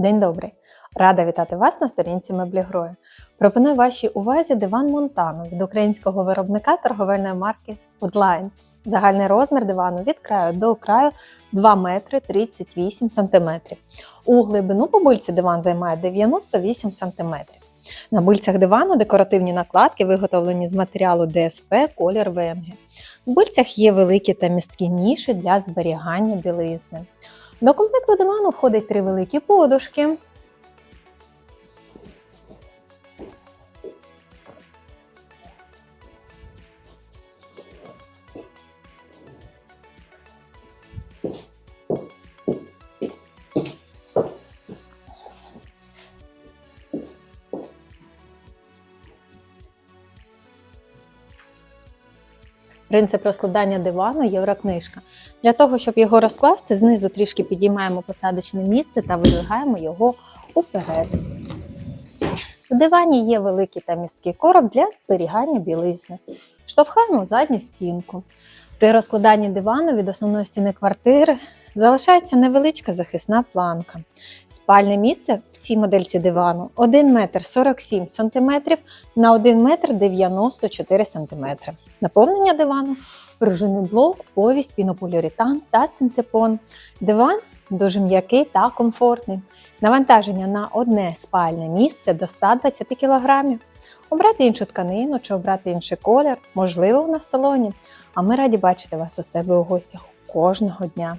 День добрий! Рада вітати вас на сторінці Меблігрою. Пропоную вашій увазі диван Монтану від українського виробника торговельної марки Woodline. Загальний розмір дивану від краю до краю 2 метри 38 см. У глибину по бульці диван займає 98 см. На бульцях дивану декоративні накладки виготовлені з матеріалу ДСП колір ВМГ. В бульцях є великі та місткі ніші для зберігання білизни. До комплекту дивану входить три великі подушки. Принцип розкладання дивану єврокнижка. Для того, щоб його розкласти, знизу трішки підіймаємо посадочне місце та видвигаємо його уперед. У дивані є великий та місткий короб для зберігання білизни. Штовхаємо задню стінку. При розкладанні дивану від основної стіни квартири залишається невеличка захисна планка. Спальне місце в цій модельці дивану 1 метр 47 см на 1 метр 94 см. Наповнення дивану пружинний блок, повість, пінополіуретан та синтепон. Диван дуже м'який та комфортний. Навантаження на одне спальне місце до 120 кг. Обрати іншу тканину чи обрати інший колір можливо у нас салоні. А ми раді бачити вас у себе у гостях кожного дня.